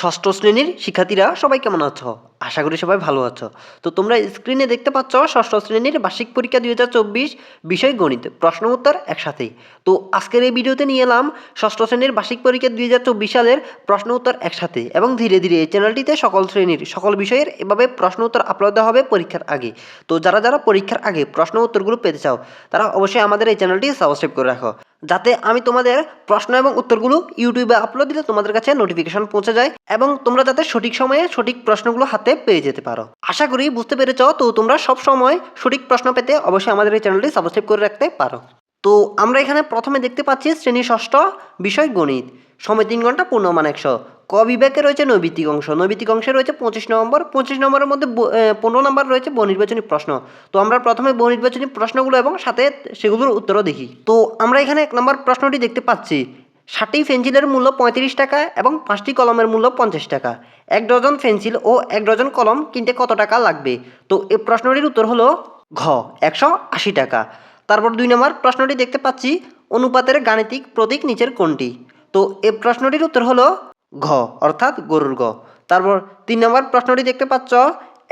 ষষ্ঠ শ্রেণির শিক্ষার্থীরা সবাই কেমন আছো? আশা করি সবাই ভালো আছো। তো তোমরা স্ক্রিনে দেখতে পাচ্ছ ষষ্ঠ শ্রেণির বার্ষিক পরীক্ষা দুই হাজার চব্বিশ বিষয় গণিত। প্রশ্ন উত্তর একসাথেই। তো আজকের এই ভিডিওতে নিয়ে এলাম ষষ্ঠ শ্রেণির বার্ষিক পরীক্ষা দুই হাজার চব্বিশ সালের প্রশ্ন উত্তর একসাথে এবং ধীরে ধীরে এই চ্যানেলটিতে সকল শ্রেণির সকল বিষয়ের এভাবে প্রশ্ন উত্তর আপলোড দেওয়া হবে পরীক্ষার আগে। তো যারা যারা পরীক্ষার আগে প্রশ্ন উত্তরগুলো পেতে চাও, তারা অবশ্যই আমাদের এই চ্যানেলটি সাবস্ক্রাইব করে রাখো। যাতে আমি তোমাদের প্রশ্ন এবং উত্তরগুলো ইউটিউবে আপলোড দিলে তোমাদের কাছে নোটিফিকেশন পৌঁছে যায় এবং তোমরা যাতে সঠিক সময়ে সঠিক প্রশ্নগুলো হাতে পেয়ে যেতে পারো। আশা করি বুঝতে পেরেছ, তো তোমরা সব সময় সঠিক প্রশ্ন পেতে অবশ্যই আমাদের এই চ্যানেলটি সাবস্ক্রাইব করে রাখতে পারো। তো আমরা এখানে প্রথমে দেখতে পাচ্ছি শ্রেণি ষষ্ঠ বিষয় গণিত। সময় তিন ঘণ্টা পূর্ণমান একশো। ক বিভাগে রয়েছে নৈবিত্তিক অংশ। নৈবিত্তিক অংশে রয়েছে পঁচিশ নম্বর। পঁচিশ নম্বরের মধ্যে পনেরো নম্বর রয়েছে বহুনির্বাচনী প্রশ্ন। তো আমরা প্রথমে বহুনির্বাচনী প্রশ্নগুলো এবং সাথে সেগুলোর উত্তরও দেখি। তো আমরা এখানে এক নম্বর প্রশ্নটি দেখতে পাচ্ছি। ষাটটি পেন্সিলের মূল্য পঁয়ত্রিশ টাকা এবং পাঁচটি কলমের মূল্য পঞ্চাশ টাকা। এক ডজন পেন্সিল ও এক ডজন কলম কিনতে কত টাকা লাগবে? তো এই প্রশ্নটির উত্তর হলো ঘ, একশো আশি টাকা। তারপর দুই নম্বর প্রশ্নটি দেখতে পাচ্ছি অনুপাতের গাণিতিক প্রতীক নিচের কোনটি? তো এই প্রশ্নটির উত্তর হলো ঘ, অর্থাৎ গরুর গ। তারপর তিন নম্বর প্রশ্নটি দেখতে পাচ্ছ।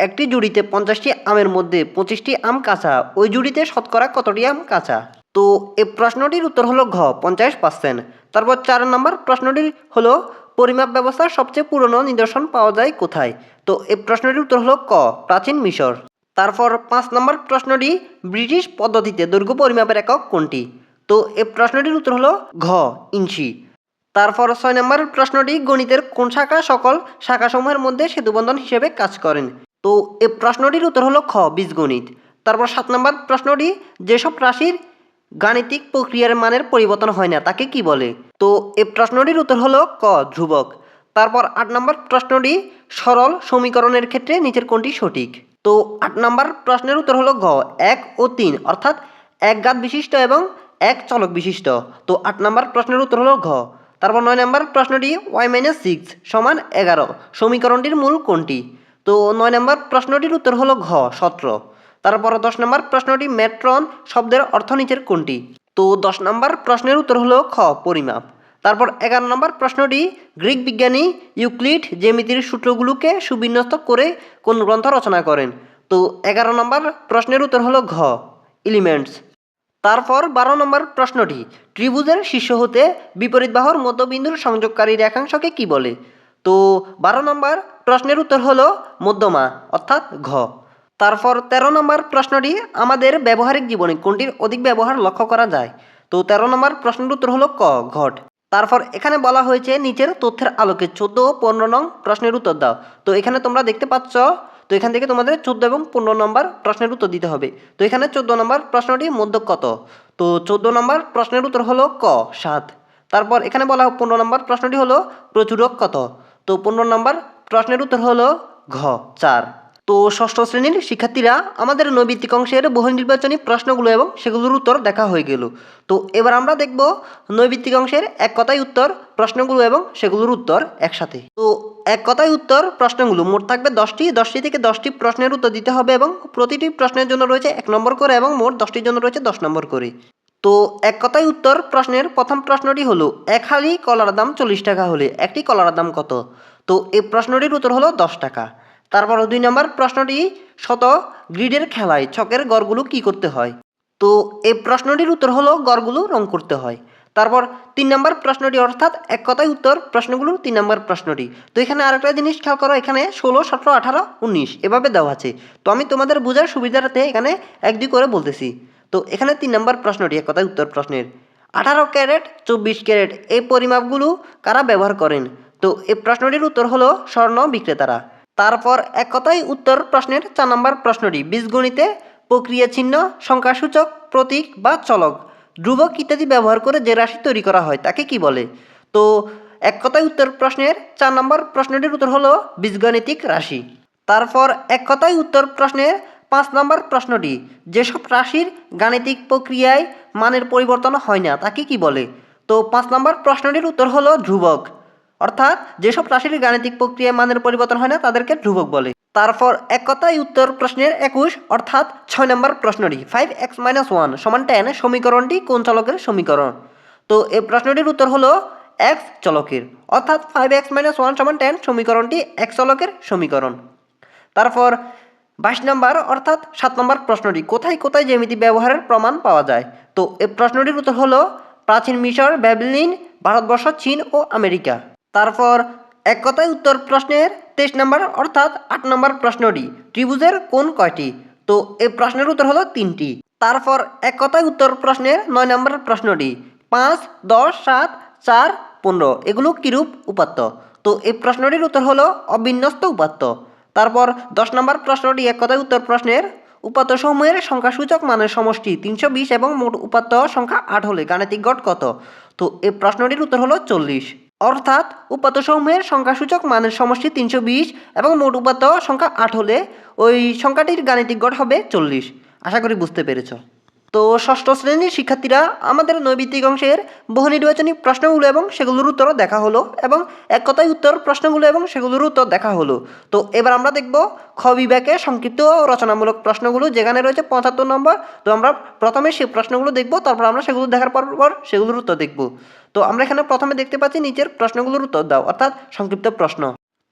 একটি জুড়িতে পঞ্চাশটি আমের মধ্যে পঁচিশটি আম কাঁচা। ওই জুড়িতে শতকরা কতটি আম কাঁচা? তো এই প্রশ্নটির উত্তর হলো ঘ, পঞ্চাশ পার্সেন্ট। তারপর চার নম্বর প্রশ্নটি হলো, পরিমাপ ব্যবস্থার সবচেয়ে পুরনো নিদর্শন পাওয়া যায় কোথায়? তো এই প্রশ্নটির উত্তর হলো ক, প্রাচীন মিশর। তারপর পাঁচ নম্বর প্রশ্নটি, ব্রিটিশ পদ্ধতিতে দৈর্ঘ্য পরিমাপের একক কোনটি? তো এই প্রশ্নটির উত্তর হলো ঘ, ইঞ্চি। তারপর ছয় নম্বর প্রশ্নটি গণিতের কোন শাখা সকল শাখাসমূহের মধ্যে সেতুবন্ধন হিসেবে কাজ করেন? তো এই প্রশ্নটির উত্তর হলো খ, বীজগণিত। তারপর সাত নম্বর প্রশ্নটি, যেসব রাশির গাণিতিক প্রক্রিয়ার মানের পরিবর্তন হয় না, তাকে কি বলে? তো এই প্রশ্নটির উত্তর হলো ক, ধ্রুবক। তারপর আট নম্বর প্রশ্নটি, সরল সমীকরণের ক্ষেত্রে নিচের কোনটি সঠিক? তো আট নম্বর প্রশ্নের উত্তর হলো ঘ এক ও তিন, অর্থাৎ এক গাত বিশিষ্ট এবং এক চলক বিশিষ্ট। তো আট নম্বর প্রশ্নের উত্তর হলো ঘ তারপর নয় নম্বর প্রশ্নটি ওয়াই মাইনাস সিক্স সমান এগারো। সমীকরণটির মূল কোনটি? তো নয় নম্বর প্রশ্নটির উত্তর হলো ঘ, সতেরো। তারপর দশ নম্বর প্রশ্নটি মেট্রন শব্দের অর্থ নিচের কোনটি? তো দশ নম্বর প্রশ্নের উত্তর হলো খ, পরিমাপ। তারপর এগারো নম্বর প্রশ্নটি গ্রিক বিজ্ঞানী ইউক্লিড জ্যামিতির সূত্রগুলোকে সুবিন্যস্ত করে কোন গ্রন্থ রচনা করেন? তো এগারো নম্বর প্রশ্নের উত্তর হলো ঘ, এলিমেন্টস। তারপর বারো নম্বর প্রশ্নটি, ত্রিভুজের শীর্ষ হতে বিপরীত বাহুর মধ্যবিন্দুর সংযোগকারী রেখাংশকে কি বলে? তো বারো নম্বর প্রশ্নের উত্তর হলো মধ্যমা, অর্থাৎ ঘ। তারপর তেরো নম্বর প্রশ্নটি, আমাদের ব্যবহারিক জীবনে কোনটির অধিক ব্যবহার লক্ষ্য করা যায়? তো তেরো নম্বর প্রশ্নের উত্তর হলো ক, ঘট। তারপর এখানে বলা হয়েছে নিচের তথ্যের আলোকে চোদ্দ ও পনেরো নং প্রশ্নের উত্তর দাও। তো এখানে তোমরা দেখতে পাচ্ছ তো এখান থেকে তোমাদের চোদ্দ এবং পনেরো নম্বর প্রশ্নের উত্তর দিতে হবে। তো এখানে চোদ্দ নম্বর প্রশ্নটি মধ্য কত? তো চোদ্দ নম্বর প্রশ্নের উত্তর হলো ক, সাত। তারপর এখানে বলা পনেরো নম্বর প্রশ্নটি হলো প্রচুরক কত? তো পনেরো নম্বর প্রশ্নের উত্তর হলো ঘ, চার। তো ষষ্ঠ শ্রেণির শিক্ষার্থীরা আমাদের নৈবিত্তিক অংশের বহু নির্বাচনী প্রশ্নগুলো এবং সেগুলোর উত্তর দেখা হয়ে গেল। তো এবার আমরা দেখব নৈবিত্তিক অংশের এক কথায় উত্তর প্রশ্নগুলো এবং সেগুলোর উত্তর একসাথে। তো এক কথায় উত্তর প্রশ্নগুলো, মোট থাকবে দশটি দশটি থেকে দশটি প্রশ্নের উত্তর দিতে হবে এবং প্রতিটি প্রশ্নের জন্য রয়েছে এক নম্বর করে এবং মোট দশটির জন্য রয়েছে দশ নম্বর করে। তো এক কথায় উত্তর প্রশ্নের প্রথম প্রশ্নটি হলো, এক হালি কলার দাম চল্লিশ টাকা হলে একটি কলার দাম কত? তো এই প্রশ্নটির উত্তর হলো দশ টাকা। তারপর দুই নম্বর প্রশ্নটি, শত গ্রিডের খেলায় ছকের গড়গুলো কি করতে হয়? তো এই প্রশ্নটির উত্তর হলো গড়গুলো রং করতে হয়। তারপর তিন নম্বর প্রশ্নটি অর্থাৎ এক কথায় উত্তর প্রশ্নগুলোর তিন নম্বর প্রশ্নটি। তো এখানে আরেকটা জিনিস খেয়াল করো, এখানে ষোলো, সতেরো, আঠারো, উনিশ এভাবে দেওয়া আছে। তো আমি তোমাদের বোঝার সুবিধার্থে এখানে এক দুই করে বলতেছি। তো এখানে তিন নম্বর প্রশ্নটি এক কথায় উত্তর প্রশ্নের। আঠারো ক্যারেট, চব্বিশ ক্যারেট, এই পরিমাপগুলো কারা ব্যবহার করেন? তো এই প্রশ্নটির উত্তর হলো স্বর্ণ বিক্রেতারা। তারপর এক কথায় উত্তর প্রশ্নের চার নম্বর প্রশ্নটি। বীজগণিতে প্রক্রিয়া চিহ্ন সংখ্যাসূচক, প্রতীক বা চলক, ধ্রুবক ইত্যাদি ব্যবহার করে যে রাশি তৈরি করা হয় তাকে কি বলে? তো এক কথায় উত্তর প্রশ্নের চার নম্বর প্রশ্নটির উত্তর হলো বীজগণিতিক রাশি। তারপর এক কথায় উত্তর প্রশ্নের পাঁচ নম্বর প্রশ্নটি, যেসব রাশির গাণিতিক প্রক্রিয়ায় মানের পরিবর্তন হয় না তাকে কি বলে? তো পাঁচ নম্বর প্রশ্নটির উত্তর হলো ধ্রুবক। অর্থাৎ যেসব রাশির গাণিতিক প্রক্রিয়ায় মানের পরিবর্তন হয় না, তাদেরকে ধ্রুবক বলে। তারপর এক কথায় উত্তর প্রশ্নের একুশ, অর্থাৎ ছয় নম্বর প্রশ্নটি ফাইভ এক্স মাইনাস ওয়ান সমান টেন সমীকরণটি কোন চলকের সমীকরণ? তো এই প্রশ্নটির উত্তর হলো এক্স চলকের, অর্থাৎ ফাইভ এক্স মাইনাস ওয়ান সমান টেন সমীকরণটি এক চলকের সমীকরণ। তারপর বাইশ নম্বর, অর্থাৎ সাত নম্বর প্রশ্নটি, কোথায় কোথায় জ্যামিতি ব্যবহারের প্রমাণ পাওয়া যায়? তো এই প্রশ্নটির উত্তর হলো প্রাচীন মিশর, ব্যাবলিন, ভারতবর্ষ, চীন ও আমেরিকা। তারপর এক কথায় উত্তর প্রশ্নের তেইশ নম্বর অর্থাৎ আট নম্বর প্রশ্নটি ত্রিভুজের কোন কয়টি? তো এই প্রশ্নের উত্তর হলো তিনটি। তারপর এক কথায় উত্তর প্রশ্নের নয় নম্বর প্রশ্নটি পাঁচ, দশ, সাত, চার, পনেরো। এগুলো কিরূপ উপাত্ত? তো এই প্রশ্নটির উত্তর হলো অবিন্যস্ত উপাত্ত। তারপর দশ নম্বর প্রশ্নটি এক কথায় উত্তর প্রশ্নের উপাত্ত সমূহের সংখ্যাসূচক মানের সমষ্টি তিনশো বিশ এবং মোট উপাত্ত সংখ্যা আট হলে গাণিতিক গড় কত? তো এই প্রশ্নটির উত্তর হলো চল্লিশ। অর্থাৎ উপাত্ত সমূহের সংখ্যাসূচক মানের সমষ্টি তিনশো বিশ এবং মোট উপাত সংখ্যা আট হলে ওই সংখ্যাটির গাণিতিক গড় হবে চল্লিশ। আশা করি বুঝতে পেরেছ। তো ষষ্ঠ শ্রেণির শিক্ষার্থীরা আমাদের নৈবিত্তিক অংশের বহু নির্বাচনী প্রশ্নগুলো এবং সেগুলোর উত্তর দেখা হলো এবং এক কথায় উত্তর প্রশ্নগুলো এবং সেগুলোর উত্তর দেখা হলো। তো এবার আমরা দেখব খ বিভাগে সংক্ষিপ্ত রচনামূলক প্রশ্নগুলো যেখানে রয়েছে পঁচাত্তর নম্বর। তো আমরা প্রথমে সেই প্রশ্নগুলো দেখব, তারপর আমরা সেগুলো দেখার পর পর সেগুলোর উত্তর দেখব। তো আমরা এখানে প্রথমে দেখতে পাচ্ছি নিচের প্রশ্নগুলোর উত্তর দাও, অর্থাৎ সংক্ষিপ্ত প্রশ্ন।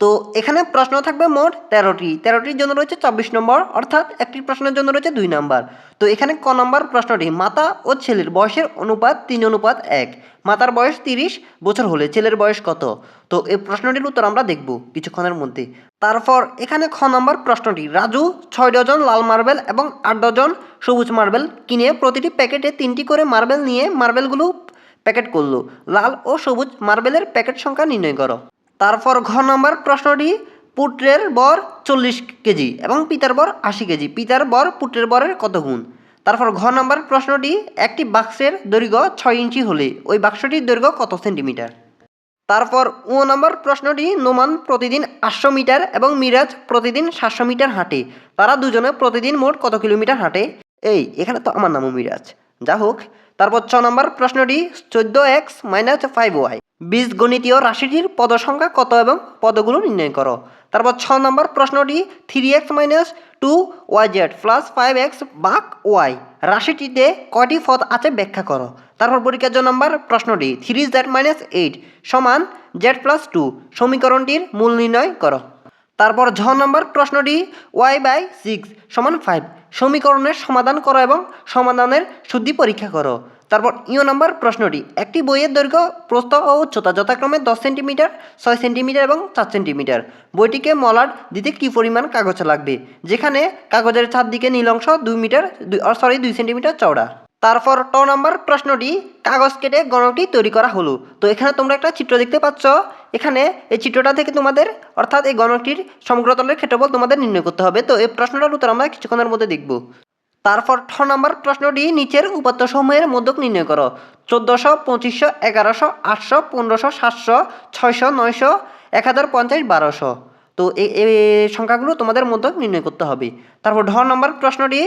তো এখানে প্রশ্ন থাকবে মোট তেরোটি। তেরোটির জন্য রয়েছে চব্বিশ নম্বর, অর্থাৎ একটি প্রশ্নের জন্য রয়েছে দুই নম্বর। তো এখানে ক নম্বর প্রশ্নটি, মাতা ও ছেলের বয়সের অনুপাত তিন, অনুপাত এক। মাতার বয়স তিরিশ, বছর হলে ছেলের বয়স কত? তো এই প্রশ্নটির উত্তর আমরা দেখব কিছুক্ষণের মধ্যে। তারপর এখানে খ নম্বর প্রশ্নটি, রাজু ছয় ডজন লাল মার্বেল এবং আট ডজন সবুজ মার্বেল কিনে প্রতিটি প্যাকেটে তিনটি করে মার্বেল নিয়ে মার্বেলগুলো প্যাকেট করল। লাল ও সবুজ মার্বেলের প্যাকেট সংখ্যা নির্ণয় করো। তারপর ঘ নম্বর প্রশ্নটি, পুত্রের বর চল্লিশ কেজি এবং পিতার বর আশি কেজি। পিতার বর, পুত্রের বরের কত গুণ? তারপর ঘ নম্বর প্রশ্নটি, একটি বাক্সের দৈর্ঘ্য ছয় ইঞ্চি হলে ওই বাক্সটির দৈর্ঘ্য কত সেন্টিমিটার? তারপর ও নম্বর প্রশ্নটি, নোমান প্রতিদিন আটশো মিটার এবং মিরাজ প্রতিদিন সাতশো মিটার হাঁটে। তারা দুজনে প্রতিদিন মোট কত কিলোমিটার হাঁটে? এই, এখানে তো আমার নামও মিরাজ। যা হোক তারপর ছ নম্বর প্রশ্নটি, চোদ্দ এক্স মাইনাস ফাইভ ওয়াই। বীজগণিতীয় রাশিটির পদ সংখ্যা কত এবং পদগুলো নির্ণয় করো। তারপর ছ নম্বর প্রশ্নটি three X minus two Y Z plus five X বাক ওয়াই রাশিটিতে কয়টি পদ আছে ব্যাখ্যা করো। তারপর পরীক্ষার জন্য নম্বর প্রশ্নটি থ্রি জেড মাইনাস এইট সমান জেড প্লাস টু সমীকরণটির মূল নির্ণয় করো। তারপর ঝ নম্বর প্রশ্নটি ওয়াই বাই সিক্স সমান ফাইভ সমীকরণের সমাধান করো এবং সমাধানের শুদ্ধি পরীক্ষা করো। তারপর ইও নম্বর প্রশ্নটি, একটি বইয়ের দৈর্ঘ্য প্রস্থ ও উচ্চতা যথাক্রমে দশ সেন্টিমিটার, ছয় সেন্টিমিটার এবং চার সেন্টিমিটার। বইটিকে মলাট দিতে কী পরিমাণ কাগজ লাগবে? যেখানে কাগজের চারদিকে নীল অংশ দুই মিটার সরি দুই সেন্টিমিটার চওড়া। তারপর ট নম্বর প্রশ্নটি, কাগজ কেটে গণকটি তৈরি করা হলো। তো এখানে তোমরা একটা চিত্র দেখতে পাচ্ছ। এখানে এই চিত্রটা থেকে তোমাদের, অর্থাৎ এই গণকটির সমগ্রতলের ক্ষেত্রফল তোমাদের নির্ণয় করতে হবে। তো এই প্রশ্নটার উত্তর আমরা কিছুক্ষণের মধ্যে দেখব। তারপর ঠ নম্বর প্রশ্নটি নিচের উপাত্ত সময়ের মধ্যক নির্ণয় করো। চোদ্দশো, পঁচিশশো, এগারোশো, আটশো, পনেরোশো, সাতশো, ছয়শো, নয়শো, এক হাজার পঞ্চাশ, বারোশো। তো এই এই সংখ্যাগুলো তোমাদের মধ্যে নির্ণয় করতে হবে। তারপর ঢ নম্বর প্রশ্নটি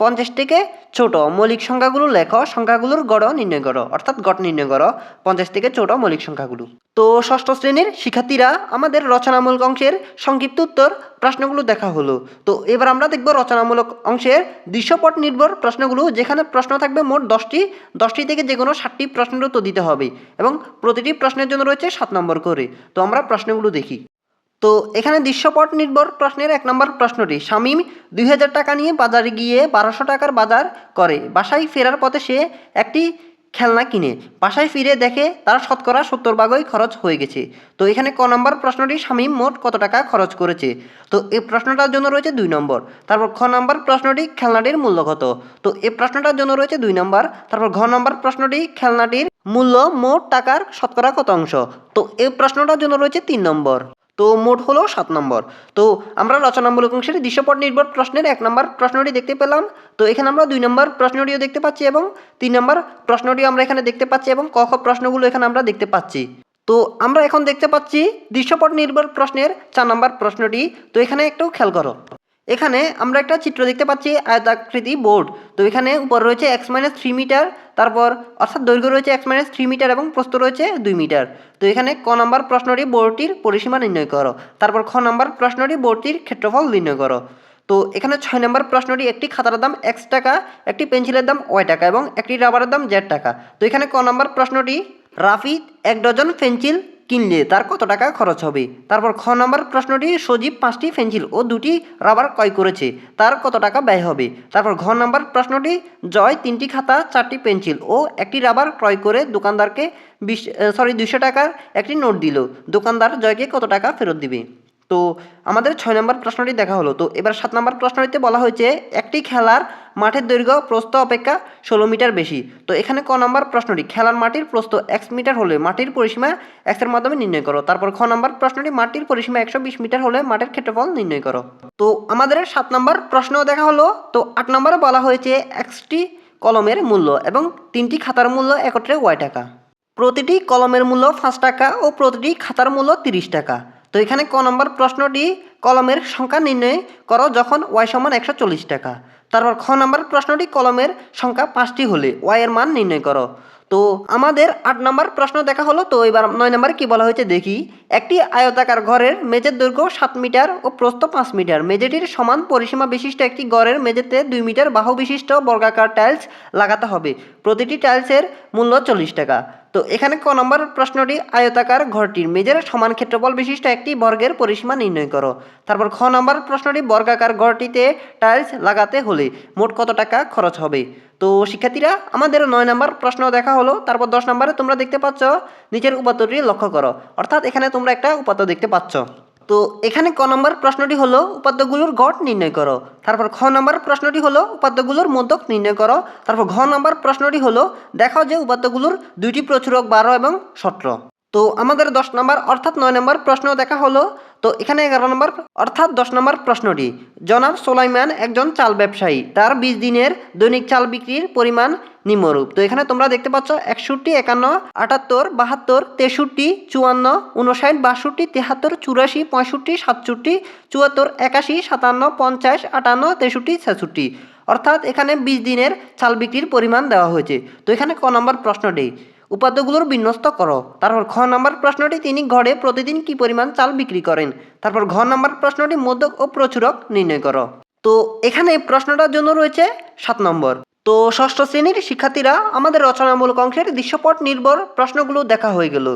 পঞ্চাশ থেকে ছোট মৌলিক সংখ্যাগুলো লেখো, সংখ্যাগুলোর গড় নির্ণয় করো, অর্থাৎ গড় নির্ণয় করো, পঞ্চাশ থেকে ছোট মৌলিক সংখ্যাগুলো। তো ষষ্ঠ শ্রেণির শিক্ষার্থীরা আমাদের রচনামূলক অংশের সংক্ষিপ্ত উত্তর প্রশ্নগুলো দেখা হলো। তো এবার আমরা দেখব রচনামূলক অংশের দৃশ্যপট নির্ভর প্রশ্নগুলো, যেখানে প্রশ্ন থাকবে মোট দশটি দশটি থেকে যে কোনো ষাটটি প্রশ্নের উত্তর দিতে হবে এবং প্রতিটি প্রশ্নের জন্য রয়েছে সাত নম্বর করে। তো আমরা প্রশ্নগুলো দেখি। তো এখানে দৃশ্যপট নির্ভর প্রশ্নের এক নম্বর প্রশ্নটি, শামীম দুই হাজার টাকা নিয়ে বাজারে গিয়ে বারোশো টাকার বাজার করে, বাসায় ফেরার পথে সে একটি খেলনা কিনে, বাসায় ফিরে দেখে তার শতকরা সত্তর ভাগই খরচ হয়ে গেছে। তো এখানে ক নম্বর প্রশ্নটি, শামীম মোট কত টাকা খরচ করেছে? তো এই প্রশ্নটার জন্য রয়েছে দুই নম্বর। তারপর খ নম্বর প্রশ্নটি, খেলনাটির মূল্য কত? তো এই প্রশ্নটার জন্য রয়েছে দুই নম্বর। তারপর ঘ নম্বর প্রশ্নটি, খেলনাটির মূল্য মোট টাকার শতকরা কত অংশ? তো এই প্রশ্নটার জন্য রয়েছে তিন নম্বর। তো মোট হলো সাত নম্বর। তো আমরা রচনামূলক অংশের দৃশ্যপট নির্ভর প্রশ্নের এক নম্বর প্রশ্নটি দেখতে পেলাম। তো এখানে আমরা দুই নম্বর প্রশ্নটিও দেখতে পাচ্ছি এবং তিন নম্বর প্রশ্নটিও আমরা এখানে দেখতে পাচ্ছি এবং ক প্রশ্নগুলো এখানে আমরা দেখতে পাচ্ছি। তো আমরা এখন দেখতে পাচ্ছি দৃশ্যপট নির্ভর প্রশ্নের চার নম্বর প্রশ্নটি। তো এখানে একটু খেয়াল করো। এখানে আমরা একটা চিত্র দেখতে পাচ্ছি, আয়তাকৃতি বোর্ড তো এখানে উপর রয়েছে এক্স মাইনাস থ্রি মিটার তারপর অর্থাৎ দৈর্ঘ্য রয়েছে এক্স মাইনাস থ্রি মিটার এবং প্রস্থ রয়েছে দুই মিটার তো এখানে ক নম্বর প্রশ্নটি বোর্ডটির পরিসীমা নির্ণয় করো, তারপর খ নম্বর প্রশ্নটি বোর্ডটির ক্ষেত্রফল নির্ণয় করো। তো এখানে ছয় নম্বর প্রশ্নটি একটি খাতার দাম এক্স টাকা, একটি পেন্সিলের দাম ওয়াই টাকা এবং একটি রাবারের দাম জেড টাকা। তো এখানে ক নম্বর প্রশ্নটি, রাফি এক ডজন পেন্সিল কিনলে তার কত টাকা খরচ হবে? তারপর খ নম্বর প্রশ্নটি, সজীব পাঁচটি পেন্সিল ও দুটি রাবার ক্রয় করেছে, তার কত টাকা ব্যয় হবে? তারপর ঘ নম্বর প্রশ্নটি, জয় তিনটি খাতা, চারটি পেন্সিল ও একটি রাবার ক্রয় করে দোকানদারকে বিশ সরি দুশো টাকার একটি নোট দিল। দোকানদার জয়কে কত টাকা ফেরত দিবে? তো আমাদের ছয় নম্বর প্রশ্নটি দেখা হলো। তো এবার সাত নম্বর প্রশ্নটিতে বলা হয়েছে, একটি খেলার মাঠের দৈর্ঘ্য প্রস্থ অপেক্ষা ষোলো মিটার বেশি। তো এখানে ক নম্বর প্রশ্নটি, খেলার মাটির প্রস্থ এক্স মিটার হলে মাটির পরিসীমা এক্সের মাধ্যমে নির্ণয় করো। তারপর খ নম্বর প্রশ্নটি, মাটির পরিসীমা একশো বিশ মিটার হলে মাঠের ক্ষেত্রফল নির্ণয় করো। তো আমাদের সাত নম্বর প্রশ্ন দেখা হলো। তো আট নম্বরে বলা হয়েছে এক্সটি কলমের মূল্য এবং তিনটি খাতার মূল্য একত্রে ওয়াই টাকা? প্রতিটি কলমের মূল্য পাঁচ টাকা ও প্রতিটি খাতার মূল্য তিরিশ টাকা। তো এখানে ক নম্বর প্রশ্নটি কলমের সংখ্যা নির্ণয় করো যখন ওয়াই সমান একশো চল্লিশ টাকা। তারপর খ নম্বর প্রশ্নটি কলমের সংখ্যা পাঁচটি হলে ওয়াই এর মান নির্ণয় করো। তো আমাদের আট নম্বর প্রশ্ন দেখা হলো, তো এবার নয় নম্বরে কি বলা হয়েছে দেখি। একটি আয়তাকার ঘরের মেঝের দৈর্ঘ্য সাত মিটার ও প্রস্থ পাঁচ মিটার। মেঝেটির সমান পরিসীমা বিশিষ্ট একটি ঘরের মেঝেতে দুই মিটার বাহু বিশিষ্ট বর্গাকার টাইলস লাগাতে হবে। প্রতিটি টাইলসের মূল্য চল্লিশ টাকা। তো এখানে ক নম্বর প্রশ্নটি, আয়তাকার ঘরটির মেঝের সমান ক্ষেত্রফল বিশিষ্ট একটি বর্গের পরিসীমা নির্ণয় করো। তারপর খ নম্বর প্রশ্নটি, বর্গাকার ঘরটিতে টাইলস লাগাতে হলে মোট কত টাকা খরচ হবে? তো শিক্ষার্থীরা, আমাদের নয় নম্বর প্রশ্ন দেখা হলো, তারপর দশ নম্বরে তোমরা দেখতে পাচ্ছ, নিচের উপাত্তটি লক্ষ্য করো। অর্থাৎ এখানে তোমরা একটা উপাত্ত দেখতে পাচ্ছ। তো এখানে ক নম্বর প্রশ্নটি হলো উপাদ্যগুলোর গড় নির্ণয় করো। তারপর খ নম্বর প্রশ্নটি হলো উপাদ্যগুলোর মধ্যক নির্ণয় করো। তারপর ঘ নম্বর প্রশ্নটি হলো, দেখাও যে উপাদ্যগুলোর দুইটি প্রচুরক বারো এবং সতেরো। তো আমাদের দশ নম্বর অর্থাৎ নয় নম্বর প্রশ্ন দেখা হলো তো এখানে এগারো নম্বর অর্থাৎ দশ নম্বর প্রশ্নটি। জনাব সোলাইমান একজন চাল ব্যবসায়ী। তার বিশ দিনের দৈনিক চাল বিক্রির পরিমাণ নিম্নরূপ। তো এখানে তোমরা দেখতে পাচ্ছ একষট্টি, একান্ন, আটাত্তর, বাহাত্তর, তেষট্টি, চুয়ান্ন উনষাট বাষট্টি, তেহাত্তর, চুরাশি, পঁয়ষট্টি, সাতষট্টি, চুয়াত্তর, একাশি, সাতান্ন, পঞ্চাশ, আটান্ন, তেষট্টি, ছেষট্টি। অর্থাৎ এখানে বিশ দিনের চাল বিক্রির পরিমাণ দেওয়া হয়েছে। তো এখানে ক নম্বর প্রশ্নটি। উপাদ্যগুলোর বিন্যস্ত করো। তারপর ঘ নম্বর প্রশ্নটি, তিনি ঘরে প্রতিদিন কি পরিমাণ চাল বিক্রি করেন? তারপর ঘ নাম্বার প্রশ্নটি, মোদক ও প্রচুরক নির্ণয় করো। তো এখানে প্রশ্নটার জন্য রয়েছে সাত নম্বর। তো ষষ্ঠ শ্রেণির শিক্ষার্থীরা আমাদের রচনামূলক অংশের দৃশ্যপট নির্ভর প্রশ্নগুলো দেখা হয়ে গেল।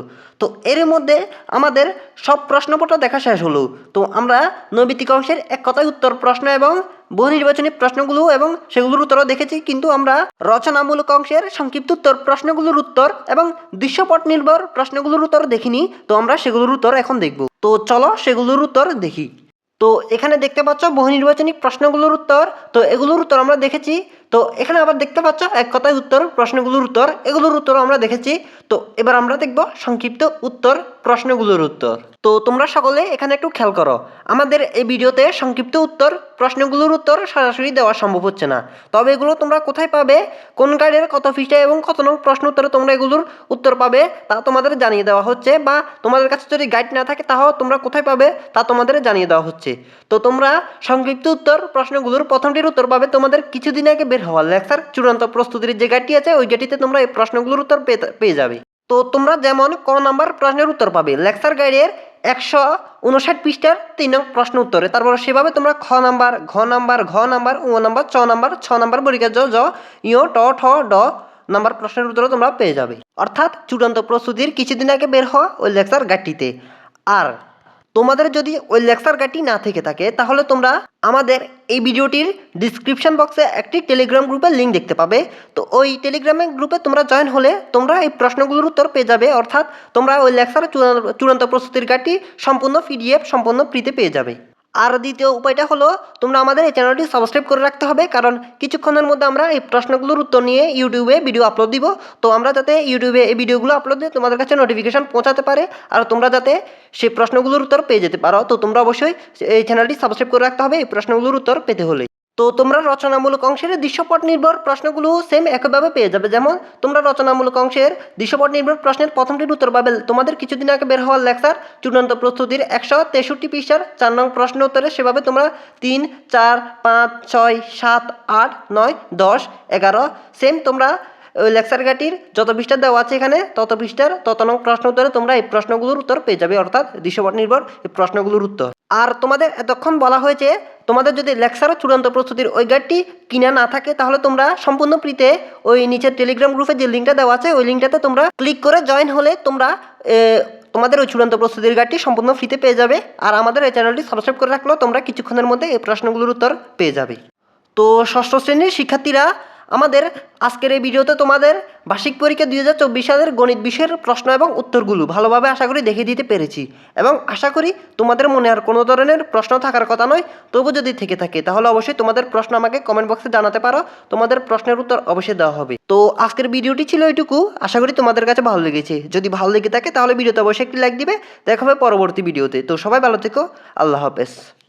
তো এর মধ্যে আমাদের সব প্রশ্নপত্র দেখা শেষ হলো। তো আমরা নৈবিত্তিক অংশের এক কথায় উত্তর প্রশ্ন এবং বহু নির্বাচনী প্রশ্নগুলো এবং সেগুলোর উত্তরও দেখেছি, কিন্তু আমরা রচনামূলক অংশের সংক্ষিপ্ত উত্তর প্রশ্নগুলোর উত্তর এবং দৃশ্যপট নির্ভর প্রশ্নগুলোর উত্তর দেখিনি, তো আমরা সেগুলোর উত্তর এখন দেখব। তো চলো সেগুলোর উত্তর দেখি। তো এখানে দেখতে পাচ্ছ বহু নির্বাচনী প্রশ্নগুলোর উত্তর। তো এগুলোর উত্তর আমরা দেখেছি তো এখানে আবার দেখতে পাচ্ছ এক কথায় উত্তর, প্রশ্নগুলোর উত্তর, এগুলোর উত্তর আমরা দেখেছি। তো এবার আমরা দেখব সংক্ষিপ্ত উত্তর, প্রশ্নগুলোর উত্তর। তো তোমরা সকলে এখানে একটু খেয়াল করো, আমাদের এই ভিডিওতে সংক্ষিপ্ত উত্তর, প্রশ্নগুলোর উত্তর সরাসরি দেওয়া সম্ভব হচ্ছে না। তবে এগুলো তোমরা কোথায় পাবে, কোন গাইডের কত ফিসে এবং কত নং প্রশ্ন উত্তরে তোমরা এগুলোর উত্তর পাবে, তা তোমাদের জানিয়ে দেওয়া হচ্ছে বা তোমাদের কাছে যদি গাইড না থাকে তাও তোমরা কোথায় পাবে, তা তোমাদের জানিয়ে দেওয়া হচ্ছে। তো তোমরা সংক্ষিপ্ত উত্তর, প্রশ্নগুলোর প্রথমটির উত্তর পাবে তোমাদের কিছুদিন আগে বের হওয়া লেখার চূড়ান্ত প্রস্তুতির যে গাইডটি আছে, ওই গাইডটিতে তোমরা এই প্রশ্নগুলোর উত্তর পেয়ে যাবে। তো তোমরা যেমন ক নাম্বার প্রশ্নের উত্তর পাবে, লেকচার গাইডের একশো উনষাট পৃষ্ঠার তিন নং প্রশ্ন উত্তরে। তারপর সেভাবে তোমরা খ নাম্বার, ঘ নাম্বার ঘ নাম্বার, উ নাম্বার, চ নাম্বার, ছ নাম্বার পরীক্ষা জ জ ইয় ট, ঠ, ড নাম্বার প্রশ্নের উত্তরও তোমরা পেয়ে যাবে। অর্থাৎ চূড়ান্ত প্রস্তুতির কিছুদিন আগে বের হওয়া ওই লেকচার গাইডটিতে আর তোমাদের যদি ওই লেকচার গাইডটি না থেকে থাকে, তাহলে তোমরা আমাদের এই ভিডিওটির ডিসক্রিপশন বক্সে একটি টেলিগ্রাম গ্রুপের লিঙ্ক দেখতে পাবে। তো ওই টেলিগ্রামের গ্রুপে তোমরা জয়েন হলে তোমরা এই প্রশ্নগুলোর উত্তর পেয়ে যাবে, অর্থাৎ তোমরা ওই চূড়ান্ত চূড়ান্ত প্রস্তুতির গাইডটি সম্পূর্ণ পিডিএফ সম্পূর্ণ ফ্রিতে পেয়ে যাবে। আর দ্বিতীয় উপায়টা হলো, তোমরা আমাদের এই চ্যানেলটি সাবস্ক্রাইব করে রাখতে হবে, কারণ কিছুক্ষণের মধ্যে আমরা এই প্রশ্নগুলোর উত্তর নিয়ে ইউটিউবে ভিডিও আপলোড দিব। তো আমরা যাতে ইউটিউবে এই ভিডিওগুলো আপলোড দিয়ে তোমাদের কাছে নোটিফিকেশান পৌঁছাতে পারে, আর তোমরা যাতে সেই প্রশ্নগুলোর উত্তর পেয়ে যেতে পারো। তো তোমরা অবশ্যই এই চ্যানেলটি সাবস্ক্রাইব করে রাখতে হবে, এই প্রশ্নগুলোর উত্তর পেতে হলে। তো তোমরা রচনামূলক অংশের দৃশ্যপট নির্ভর প্রশ্নগুলো সেম একইভাবে পেয়ে যাবে। যেমন, তোমরা রচনামূলক অংশের দৃশ্যপট নির্ভর প্রশ্নের প্রথমটির উত্তর পাবে। তোমাদের কিছুদিন আগে বের হওয়ার লেকচার, চূড়ান্ত প্রস্তুতির একশো তেষট্টি পৃষ্ঠার চার নং প্রশ্ন উত্তরে সেভাবে তোমরা তিন, চার, পাঁচ, ছয়, সাত, আট, নয়, দশ, এগারো সেম তোমরা ওই লেকচার গাটির যত পৃষ্ঠা দেওয়া আছে এখানে, তত পৃষ্ঠার তত নং প্রশ্ন উত্তরে তোমরা এই প্রশ্নগুলোর উত্তর পেয়ে যাবে। অর্থাৎ দৃশ্যপট নির্ভর এই প্রশ্নগুলোর উত্তর। আর তোমাদের এতক্ষণ বলা হয়েছে, তোমাদের যদি লেকচার চূড়ান্ত প্রস্তুতির ওই গাইডটি কিনা না থাকে, তাহলে তোমরা সম্পূর্ণ ফ্রিতে ওই নিচের টেলিগ্রাম গ্রুপে যে লিঙ্কটা দেওয়া আছে, ওই লিঙ্কটাতে তোমরা ক্লিক করে জয়েন হলে তোমরা তোমাদের ওই চূড়ান্ত প্রস্তুতির গাইডটি সম্পূর্ণ ফ্রিতে পেয়ে যাবে। আর আমাদের এই চ্যানেলটি সাবস্ক্রাইব করে রাখলেও তোমরা কিছুক্ষণের মধ্যে এই প্রশ্নগুলোর উত্তর পেয়ে যাবে। তো ষষ্ঠ শ্রেণির শিক্ষার্থীরা আমাদের আজকের এই ভিডিওতে তোমাদের বার্ষিক পরীক্ষা দুই হাজার চব্বিশ সালের গণিত বিষয়ের প্রশ্ন এবং উত্তরগুলো ভালোভাবে আশা করি দেখিয়ে দিতে পেরেছি এবং আশা করি তোমাদের মনে আর কোনো ধরনের প্রশ্ন থাকার কথা নয়। তবু যদি থেকে থাকে, তাহলে অবশ্যই তোমাদের প্রশ্ন আমাকে কমেন্ট বক্সে জানাতে পারো। তোমাদের প্রশ্নের উত্তর অবশ্যই দেওয়া হবে। তো আজকের ভিডিওটি ছিল এটুকু আশা করি তোমাদের কাছে ভালো লেগেছে। যদি ভালো লেগে থাকে, তাহলে ভিডিওতে অবশ্যই একটি লাইক দিবে। দেখা হবে পরবর্তী ভিডিওতে। তো সবাই ভালো থেকো। আল্লাহ হাফেজ।